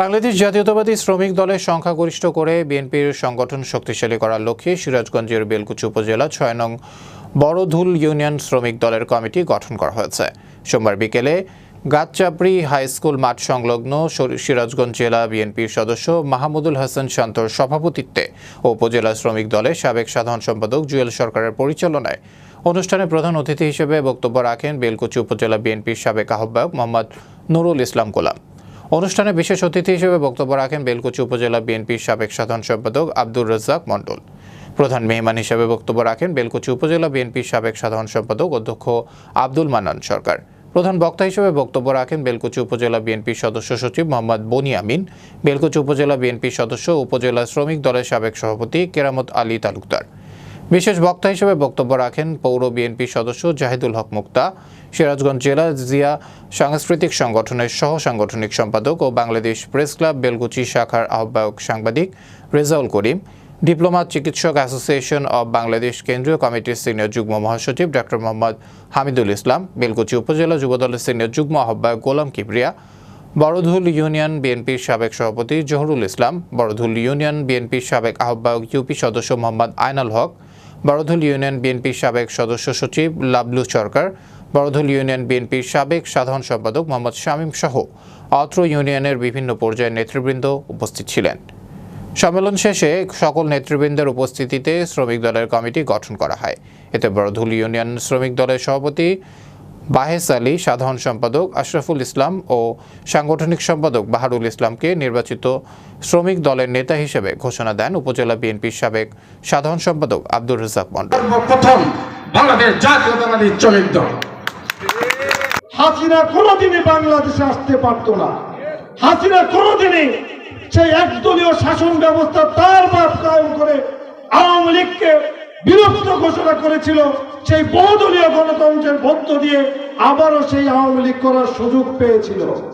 বাংলাদেশ জাতীয়তাবাদী শ্রমিক দলের সংখ্যাগরিষ্ঠ করে বিএনপির সংগঠন শক্তিশালী করার লক্ষ্যে সিরাজগঞ্জের বেলকুচি উপজেলা ছয় নং বড়ধুল ইউনিয়ন শ্রমিক দলের কমিটি গঠন করা হয়েছে। সোমবার বিকেলে গাতচাপড়ি হাই স্কুল মাঠ সংলগ্ন সিরাজগঞ্জ জেলা বিএনপির সদস্য মাহমুদুল হাসান শান্তর সভাপতিত্বে ও উপজেলা শ্রমিক দলের সাবেক সাধারণ সম্পাদক জুয়েল সরকারের পরিচালনায় অনুষ্ঠানে প্রধান অতিথি হিসেবে বক্তব্য রাখেন বেলকুচি উপজেলা বিএনপির সাবেক আহ্বায়ক মোহাম্মদ নুরুল ইসলাম গোলাম। অনুষ্ঠানে বিশেষ অতিথি হিসেবে বক্তব্য রাখেন বেলকুচি উপজেলা বিএনপির সাবেক সাধারণ সম্পাদক আব্দুর রাজ্জাক মণ্ডল। প্রধান মেহমান হিসেবে বক্তব্য রাখেন বেলকুচি উপজেলা বিএনপির সাবেক সাধারণ সম্পাদক অধ্যক্ষ আব্দুল মান্নান সরকার। প্রধান বক্তা হিসেবে বক্তব্য রাখেন বেলকুচি উপজেলা বিএনপির সদস্য সচিব মোহাম্মদ বনি আমিন। বেলকুচি উপজেলা বিএনপির সদস্য উপজেলা শ্রমিক দলের সাবেক সভাপতি কেরামত আলী তালুকদার। বিশেষ বক্তা হিসেবে বক্তব্য রাখেন পৌর বিএনপির সদস্য জাহিদুল হক মুক্তা, সিরাজগঞ্জ জেলা জিয়া সাংস্কৃতিক সংগঠনের সহ সাংগঠনিক সম্পাদক ও বাংলাদেশ প্রেস ক্লাব, বেলগুচি শাখার আহ্বায়ক সাংবাদিক রেজাউল করিম, ডিপ্লোমা চিকিৎসক অ্যাসোসিয়েশন অব বাংলাদেশ কেন্দ্রীয় কমিটির সিনিয়র যুগ্ম মহাসচিব ডক্টর মোহাম্মদ হামিদুল ইসলাম বেলকুচি উপজেলা যুবদলের সিনিয়র যুগ্ম আহ্বায়ক গোলাম কিবরিয়া, বড়ধুল ইউনিয়ন বিএনপির সাবেক সভাপতি জহুরুল ইসলাম, বড়ধুল ইউনিয়ন বিএনপির সাবেক আহ্বায়ক ইউপি সদস্য মোহাম্মদ আয়নাল হক বড়ধুল ইউনিয়ন বিএনপির সাবেক সদস্য সচিব লাবলু সরকার, বড়ধুল ইউনিয়ন বিএনপির সাবেক সাধারণ সম্পাদক মোহাম্মদ শামীম সহ অত্র ইউনিয়নের বিভিন্ন পর্যায়ের নেতৃবৃন্দ উপস্থিত ছিলেন। সম্মেলন শেষে সকল নেতৃবৃন্দের উপস্থিতিতে শ্রমিক দলের কমিটি গঠন করা হয়। এতে বড়ধুল ইউনিয়ন শ্রমিক দলের সভাপতি বাহেস আলী সাধারণ সম্পাদক, আশরাফুল ইসলাম ও সাংগঠনিক সম্পাদক বাহারুল ইসলামকে নির্বাচিত শ্রমিক দলের নেতা হিসেবে ঘোষণা দেন উপজেলা বিএনপির সাবেক সাধারণ সম্পাদক আব্দুর রাজ্জাক মন্ডল প্রথম বাংলাদেশ জাতীয়তাবাদী শ্রমিক দল। হাসিনা কোনোদিনই বাংলাদেশে আসতে পারতো না। হাসিনা কোনোদিনই সেই একদলীয় শাসন ব্যবস্থা তার বাপ কায়েম করে আওয়ামী লীগকে বিলুপ্ত ঘোষণা করেছিল। সেই বহুদলীয় গণতন্ত্রের মধ্য দিয়ে আবারও সেই আওয়ামী লীগ করার সুযোগ পেয়েছিল।